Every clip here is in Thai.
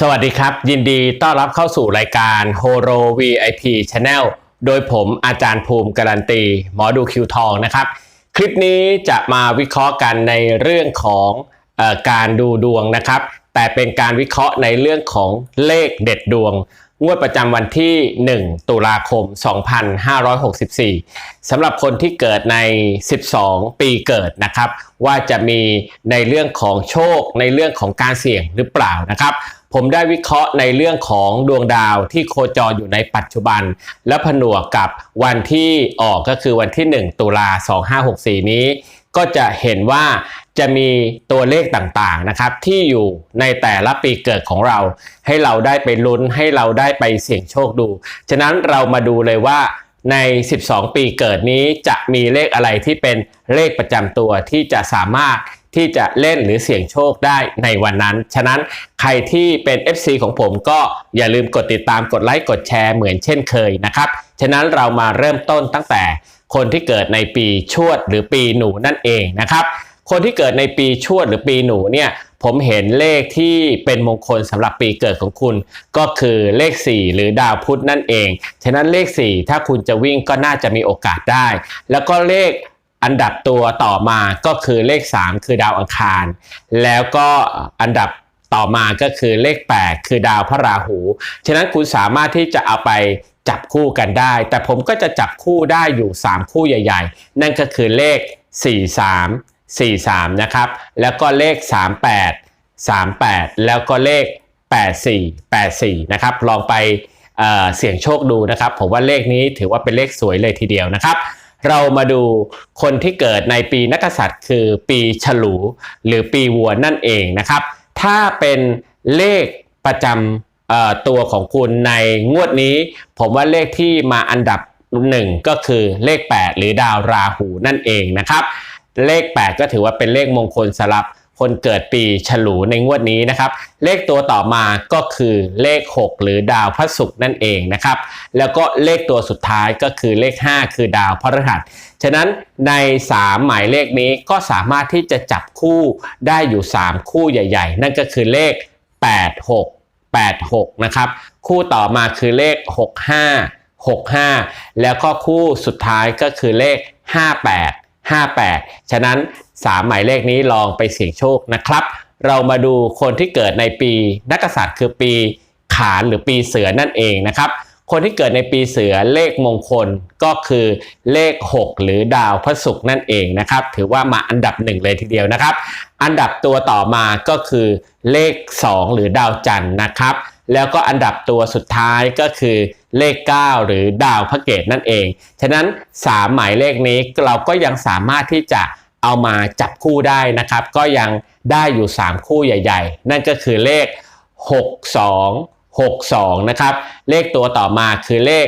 สวัสดีครับ ยินดีต้อนรับเข้าสู่รายการ Horo VIP Channel โดยผมอาจารย์ภูมิการันตี หมอดูคิวทองนะครับ คลิปนี้จะมาวิเคราะห์กันในเรื่องของออการดูดวงนะครับ แต่เป็นการวิเคราะห์ในเรื่องของเลขเด็ดดวง งวดประจำวันที่ 1 ตุลาคม 2564 สำหรับคนที่เกิดใน 12 ปีเกิดนะครับ ว่าจะมีในเรื่องของโชคในเรื่องของการเสี่ยงหรือเปล่านะครับผมได้วิเคราะห์ในเรื่องของดวงดาวที่โคจรอยู่ในปัจจุบัน และผนวกกับวันที่ออกก็คือวันที่ 1 ตุลา 2564 นี้ ก็จะเห็นว่าจะมีตัวเลขต่างๆนะครับ ที่อยู่ในแต่ละปีเกิดของเรา ให้เราได้ไปลุ้นให้เราได้ไปเสี่ยงโชคดู ฉะนั้นเรามาดูเลยว่าใน 12 ปีเกิดนี้จะมีเลขอะไรที่เป็นเลขประจำตัวที่จะสามารถ ที่จะเล่นหรือเสี่ยงโชคได้ในวันนั้น ฉะนั้นใครที่เป็น FC ของผมก็อย่าลืมกดติดตามกดไลค์กดแชร์เหมือนเช่นเคยนะครับฉะนั้นเรามาเริ่มต้นตั้งแต่คนที่เกิดในปีชวดหรือปีหนูนั่นเองนะครับ คนที่เกิดในปีชวดหรือปีหนูเนี่ยผมเห็นเลขที่เป็นมงคลสำหรับปีเกิดของคุณ ก็คือเลข 4 หรือดาวพุธนั่นเอง ฉะนั้นเลข 4 ถ้าคุณจะวิ่งก็น่าจะมีโอกาสได้ แล้วก็เลข อันดับตัวต่อมาก็คือเลข 3 คือดาวอังคาร แล้วก็อันดับต่อมาก็คือเลข 8 คือดาวพระราหู ฉะนั้นคุณสามารถที่จะเอาไปจับคู่กันได้ แต่ผมก็จะจับคู่ได้อยู่ 3 คู่ใหญ่ ๆ นั่นก็คือเลข 43 43 นะครับ แล้วก็เลข 38 38 แล้วก็เลข 84 84 นะครับ ลองไปเเสี่ยงโชคดูนะครับ ผมว่าเลขนี้ถือว่าเป็นเลขสวยเลยทีเดียวนะครับ เรามาดูคนที่เกิดในปีนักษัตริย์ คือปีฉลูหรือปีวัวนั่นเองนะครับ ถ้าเป็นเลขประจำตัวของคุณในงวดนี้ ผมว่าเลขที่มาอันดับหนึ่งก็คือเลข 8 หรือดาวราหูนั่นเองนะครับ เลข 8 ก็ถือว่าเป็นเลขมงคลสำหรับ คนเกิดปีฉลูในงวดนี้นะครับ เลขตัวต่อมาก็คือเลข 6 หรือดาวพระศุกร์นั่นเองนะครับ แล้วก็เลขตัวสุดท้ายก็คือเลข 5 คือดาวพฤหัส ฉะนั้นใน 3 หมายเลขนี้ก็สามารถที่จะจับคู่ได้อยู่ 3 คู่ใหญ่ ๆ นั่นก็คือเลข 8 6 8 6 นะครับ คู่ต่อมาคือเลข 65 65 แล้วก็คู่สุดท้ายก็คือเลข 58 58 ฉะนั้น 3 หมายเลขนี้ลองไปเสี่ยงโชคนะครับ เรามาดูคนที่เกิดในปีนักษัตริย์คือปีขานหรือปีเสือนั่นเองนะครับ คนที่เกิดในปีเสือเลขมงคลก็คือเลข 6 หรือดาวพระศุกร์นั่นเองนะครับ ถือว่ามาอันดับหนึ่งเลยทีเดียวนะครับ อันดับตัวต่อมาก็คือเลข 2 หรือดาวจันทร์นะครับ แล้วก็อันดับตัวสุดท้ายก็คือเลข 9 หรือดาวพระเกตนั่นเอง ฉะนั้น 3 หมายเลขนี้เราก็ยังสามารถที่จะเอามาจับคู่ได้นะครับ ก็ยังได้อยู่ 3 คู่ใหญ่ ๆ นั่นก็คือเลข 62 62 นะครับ เลขตัวต่อมาคือเลข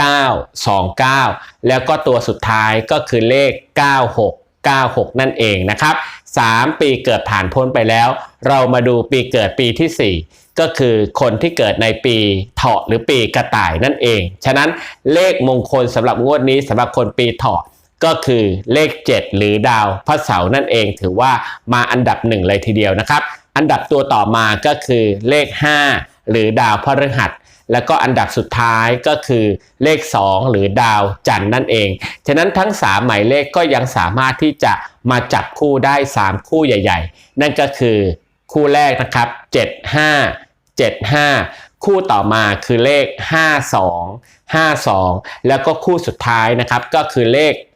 29 29 แล้วก็ตัวสุดท้ายก็คือเลข 96 96 นั่นเองนะครับ 3 ปีเกิดผ่านพ้นไปแล้ว เรามาดูปีเกิดปีที่ 4 ก็คือคนที่เกิดในปีเถาะหรือปีกระต่ายนั่นเอง ฉะนั้นเลขมงคลสำหรับงวดนี้สำหรับคนปีเถาะก็คือเลข 7 หรือดาวพระเสาร์นั่นเองถือว่ามาอันดับหนึ่งเลยทีเดียวนะครับ อันดับตัวต่อมาก็คือเลข 5 หรือดาวพฤหัส แล้วก็อันดับสุดท้ายก็คือเลข 2 หรือดาวจันทร์นั่นเอง ฉะนั้นทั้ง 3 หมายเลขก็ยังสามารถที่จะมาจับคู่ได้ 3 คู่ใหญ่ ๆ นั่นก็คือคู่แรกนะครับ 75 75 คู่ต่อมาคือเลข 52 52 แล้วก็คู่สุดท้ายนะครับก็คือเลข 27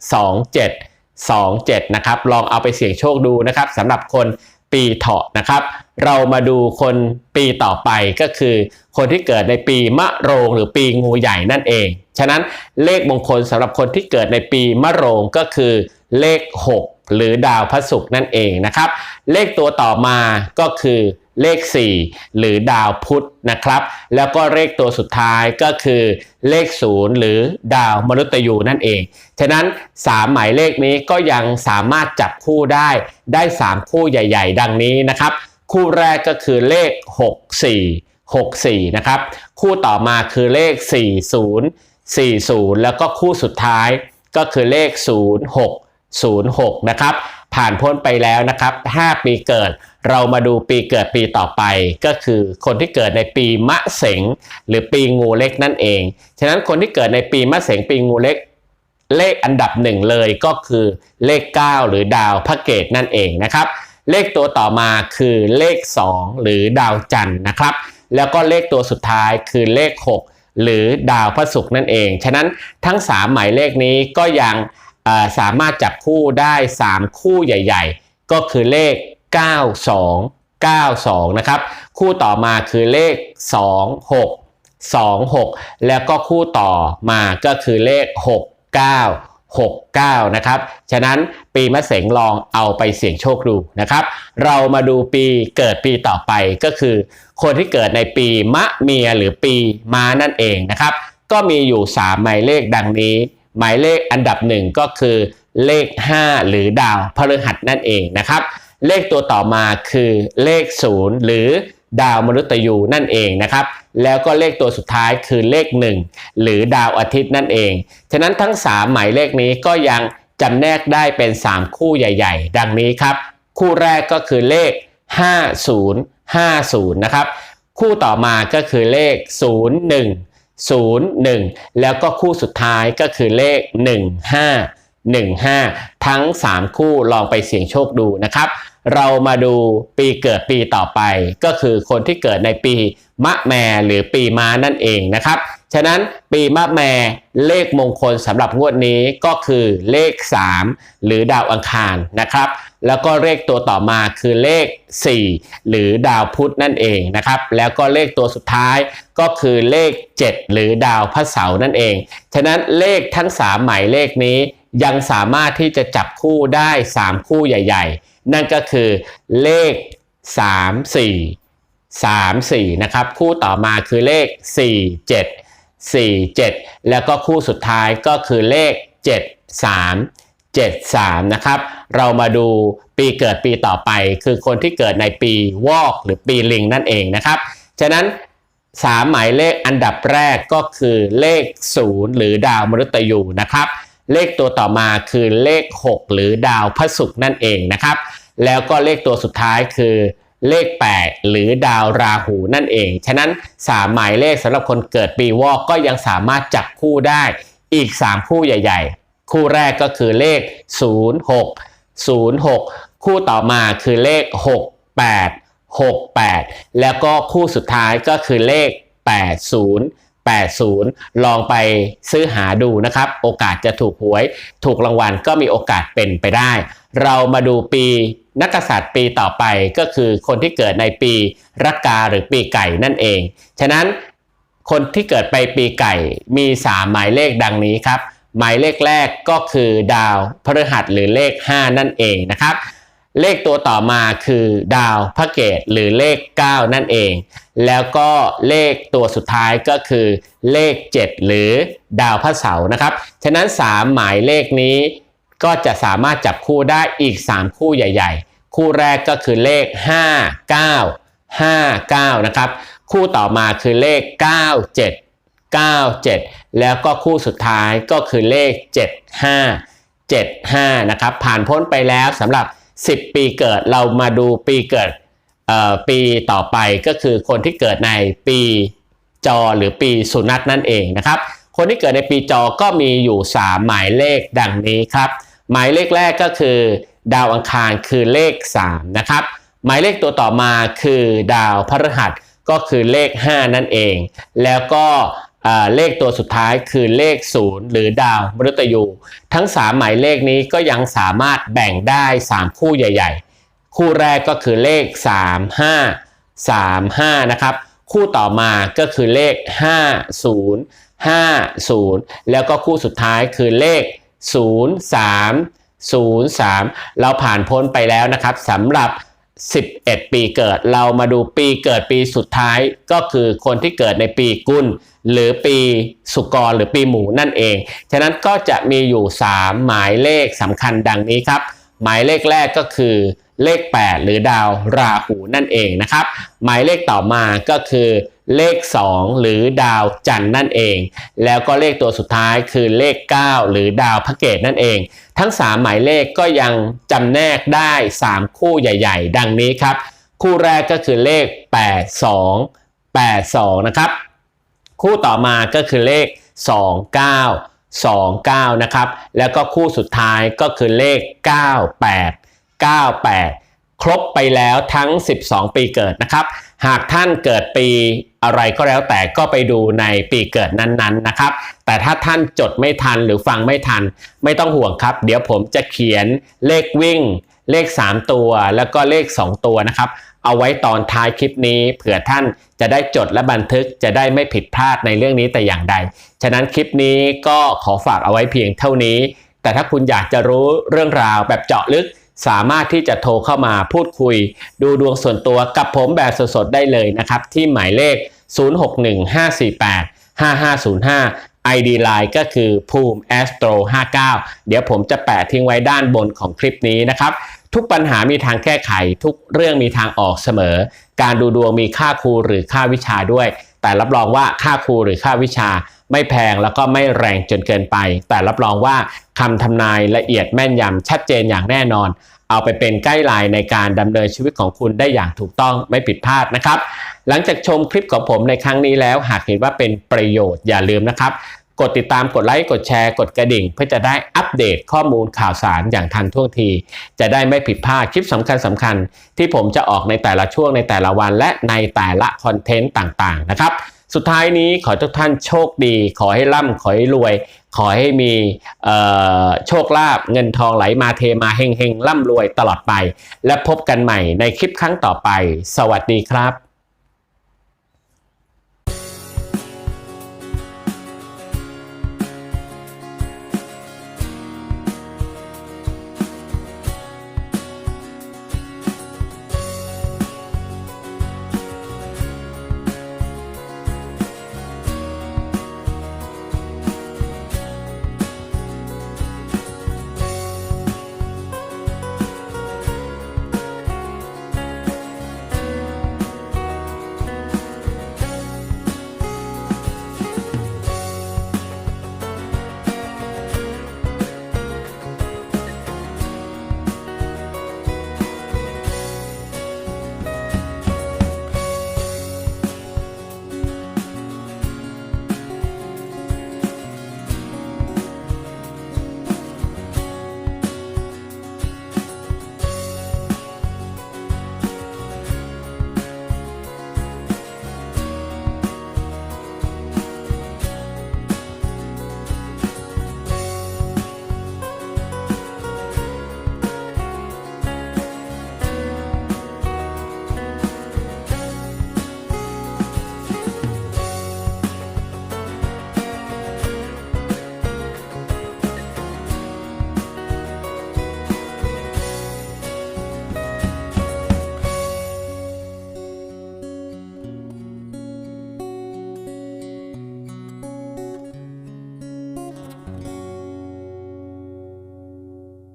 27 นะครับ ลองเอาไปเสี่ยงโชคดูนะครับสำหรับคนปีเถาะนะครับ เรามาดูคนปีต่อไปก็คือ คนที่เกิดในปีมะโรงหรือปีงูใหญ่นั่นเอง ฉะนั้นเลขมงคลสำหรับคนที่เกิดในปีมะโรงก็คือเลข 6 หรือดาวพระศุกร์นั่นเองนะครับ เลขตัวต่อมาก็คือเลข 4 หรือดาวพุธนะครับ แล้วก็เลขตัวสุดท้ายก็คือเลข 0 หรือดาวมนุษย์ยูนั่นเอง ฉะนั้น 3 หมายเลขนี้ก็ยังสามารถจับคู่ได้ได้ 3 คู่ใหญ่ ๆ ดังนี้นะครับ คู่แรกก็คือเลข 6 4 6 4 นะครับ คู่ต่อมาคือเลข 40 40 แล้วก็คู่สุดท้ายก็คือเลข 06 06 นะครับ ผ่านพ้นไปแล้วนะครับ 5 ปีเกิด เรามาดูปีเกิดปีต่อไป ก็คือคนที่เกิดในปีมะเสงหรือปีงูเล็กนั่นเอง ฉะนั้นคนที่เกิดในปีมะเสงปีงูเล็กเลขอันดับหนึ่งเลยก็คือเลข 9 หรือดาวพระเกตนั่นเองนะครับ เลขตัวต่อมาคือเลข 2 หรือดาวจันทร์นะครับ แล้วก็เลขตัวสุดท้ายคือเลข 6 หรือดาวพระศุกร์นั่นเอง ฉะนั้นทั้ง 3 หมายเลขนี้ก็ยังสามารถจับคู่ได้ 3 คู่ใหญ่ ๆ ก็คือเลข 92 92 นะครับ คู่ต่อมาคือเลข 26 26 แล้วก็คู่ต่อมาก็คือเลข 69 69 นะครับ ฉะนั้นปีมะเสงลองเอาไปเสี่ยงโชคดูนะครับ เรามาดูปีเกิดปีต่อไปก็คือ คนที่เกิดในปีมะเมียหรือปีม้านั่นเองนะครับ ก็มีอยู่ 3 หมายเลขดังนี้ หมายเลขอันดับหนึ่งก็คือเลข 5 หรือดาวพฤหัสนั่นเองนะครับ เลขตัวต่อมาคือเลข 0 หรือดาวมนุษยูนั่นเองนะครับ แล้วก็เลขตัวสุดท้ายคือเลข 1 หรือดาวอาทิตย์นั่นเอง ฉะนั้นทั้ง 3 หมายเลขนี้ก็ยังจำแนกได้เป็น 3 คู่ใหญ่ ๆ ดังนี้ครับ คู่แรกก็คือเลข 5050 นะครับ คู่ต่อมาก็คือเลข 01 01 แล้วก็คู่สุดท้ายก็คือเลข 15 15 ทั้ง 3 คู่ลองไปเสี่ยงโชคดูนะครับ เรามาดูปีเกิดปีต่อไป ก็คือคนที่เกิดในปีมะแมหรือปีม้านั่นเองนะครับ ฉะนั้นปีมะแมเลขมงคลสำหรับงวดนี้ก็คือเลข 3 หรือดาวอังคารนะครับ แล้วก็เลขตัวต่อมาคือเลข 4 หรือดาวพุธนั่นเองนะครับ แล้วก็เลขตัวสุดท้ายก็คือเลข 7 หรือดาวพระเสาร์นั่นเอง ฉะนั้นเลขทั้ง 3 หมายเลขนี้ยังสามารถที่จะจับคู่ได้ 3 คู่ใหญ่ ๆ นั่นก็คือเลข 3 4 3 4 นะครับ คู่ต่อมาคือเลข 4 7 4 7 แล้วก็คู่สุดท้ายก็คือเลข 7 3 7 3 นะครับ เรามาดูปีเกิดปีต่อไป คือคนที่เกิดในปีวอกหรือปีลิงนั่นเองนะครับ ฉะนั้น 3 หมายเลขอันดับแรกก็คือเลข 0 หรือดาวมฤตยูนะครับ เลขตัวต่อมาคือเลข 6 หรือดาวพระศุกร์นั่นเองนะครับ แล้วก็เลขตัวสุดท้ายคือเลข 8 หรือดาวราหูนั่นเอง ฉะนั้น 3 หมายเลขสำหรับคนเกิดปีวอกก็ยังสามารถจับคู่ได้อีก 3 คู่ใหญ่ ๆ คู่แรกก็คือเลข 06 06 คู่ต่อมาคือเลข 68 68 แล้วก็คู่สุดท้ายก็คือเลข 80 80 ลองไปซื้อหาดูนะครับ โอกาสจะถูกหวย ถูกรางวัลก็มีโอกาสเป็นไปได้ เรามาดูปีนักษัตริย์ปีต่อไปก็คือคนที่เกิดในปีรักกาหรือปีไก่นั่นเอง ฉะนั้นคนที่เกิดไปปีไก่มี 3 หมายเลขดังนี้ครับ หมายเลขแรกก็คือดาวพฤหัสหรือเลข 5 นั่นเองนะครับ เลขตัวต่อมาคือดาวพระเกตหรือเลข 9 นั่นเอง แล้วก็เลขตัวสุดท้ายก็คือเลข 7 หรือดาวพระเสาร์นะครับ ฉะนั้น 3 หมายเลขนี้ก็จะสามารถจับคู่ได้อีก 3 คู่ใหญ่ ๆ คู่แรกก็คือเลข 5 9 5 9 นะครับ คู่ต่อมาคือเลข 9 7 97 แล้วก็คู่สุดท้ายก็คือเลข 75 75 นะครับ ผ่านพ้นไปแล้วสำหรับ 10 ปีเกิดเรามาดูปีเกิดปีต่อไปก็คือคนที่เกิดในปีจอหรือปีสุนัขนั่นเองนะครับ คนที่เกิดในปีจอก็มีอยู่ 3 หมายเลขดังนี้ครับ หมายเลขแรกก็คือ ดาวอังคารคือเลข 3 นะครับ หมายเลขตัวต่อมาคือดาวพฤหัสก็คือเลข 5 นั่นเอง แล้วก็ เลขตัวสุดท้ายคือเลข 0 หรือดาวมฤตยู ทั้ง 3 หมายเลขนี้ก็ยังสามารถแบ่งได้ 3 คู่ใหญ่ ๆ คู่แรกก็คือเลข 3 5 3 5 นะครับ คู่ต่อมาก็คือเลข 5 0 5 0 แล้วก็คู่สุดท้ายคือเลข 0 3 0 3 เราผ่านพ้นไปแล้วนะครับสำหรับ 11 ปีเกิด เรามาดูปีเกิดปีสุดท้ายก็คือคนที่เกิดในปีกุล หรือปีสุกรหรือปีหมูนั่นเอง ฉะนั้นก็จะมีอยู่ 3 หมายเลขสำคัญดังนี้ครับ หมายเลขแรกก็คือเลข 8 หรือดาวราหูนั่นเองนะครับ หมายเลขต่อมาก็คือเลข 2 หรือดาวจันทร์นั่นเอง แล้วก็เลขตัวสุดท้ายคือเลข 9 หรือดาวพระเกตนั่นเอง ทั้ง 3 หมายเลขก็ยังจำแนกได้ 3 คู่ใหญ่ ๆ ดังนี้ครับ คู่แรกก็คือเลข 8 2 8 2 นะครับ คู่ต่อมาก็คือเลข 29 29 นะครับ แล้วก็คู่สุดท้ายก็คือเลข 98 98 ครบไปแล้วทั้ง 12 ปีเกิดนะครับ หากท่านเกิดปีอะไรก็แล้วแต่ก็ไปดูในปีเกิดนั้นๆนะครับ แต่ถ้าท่านจดไม่ทันหรือฟังไม่ทัน ไม่ต้องห่วงครับ เดี๋ยวผมจะเขียนเลขวิ่ง เลข 3 ตัวแล้วก็เลข 2 ตัวนะครับ เอาไว้ตอนท้ายคลิปนี้เผื่อท่านจะได้จดและบันทึกจะได้ไม่ผิดพลาดในเรื่องนี้แต่อย่างใด ฉะนั้นคลิปนี้ก็ขอฝากเอาไว้เพียงเท่านี้ แต่ถ้าคุณอยากจะรู้เรื่องราวแบบเจาะลึกสามารถที่จะโทรเข้ามาพูดคุย ดูดวงส่วนตัวกับผมแบบสดๆได้เลยนะครับ ที่หมายเลข 0615485505 ID Line ก็คือภูมิ Astro 59 เดี๋ยวผมจะแปะทิ้งไว้ด้านบนของคลิปนี้นะครับ ทุกปัญหามีทางแก้ไข ทุกเรื่องมีทางออกเสมอ การดูดวงมีค่าครูหรือค่าวิชาด้วย แต่รับรองว่าค่าครูหรือค่าวิชา ไม่แพงแล้วก็ไม่แรงจนเกินไป แต่รับรองว่าคำทำนายละเอียดแม่นยำชัดเจนอย่างแน่นอน เอาไปเป็นใกล้ไลน์ในการดำเนินชีวิตของคุณได้อย่างถูกต้องไม่ผิดพลาดนะครับ หลังจากชมคลิปของผมในครั้งนี้แล้ว หากเห็นว่าเป็นประโยชน์อย่าลืมนะครับ กดติดตามกดไลค์กดแชร์กดกระดิ่ง เพื่อจะได้อัปเดตข้อมูลข่าวสารอย่างทันท่วงที จะได้ไม่ผิดพลาดคลิปสำคัญสำคัญ ที่ผมจะออกในแต่ละช่วงในแต่ละวัน และในแต่ละคอนเทนต์ต่างๆนะครับสุดท้ายนี้ขอทุกท่านโชคดี ขอให้ร่ำขอให้รวย ขอให้มีโชคลาภเงินทองไหลมาเทมาเฮงเฮงร่ำรวยตลอดไป และพบกันใหม่ในคลิปครั้งต่อไป สวัสดีครับ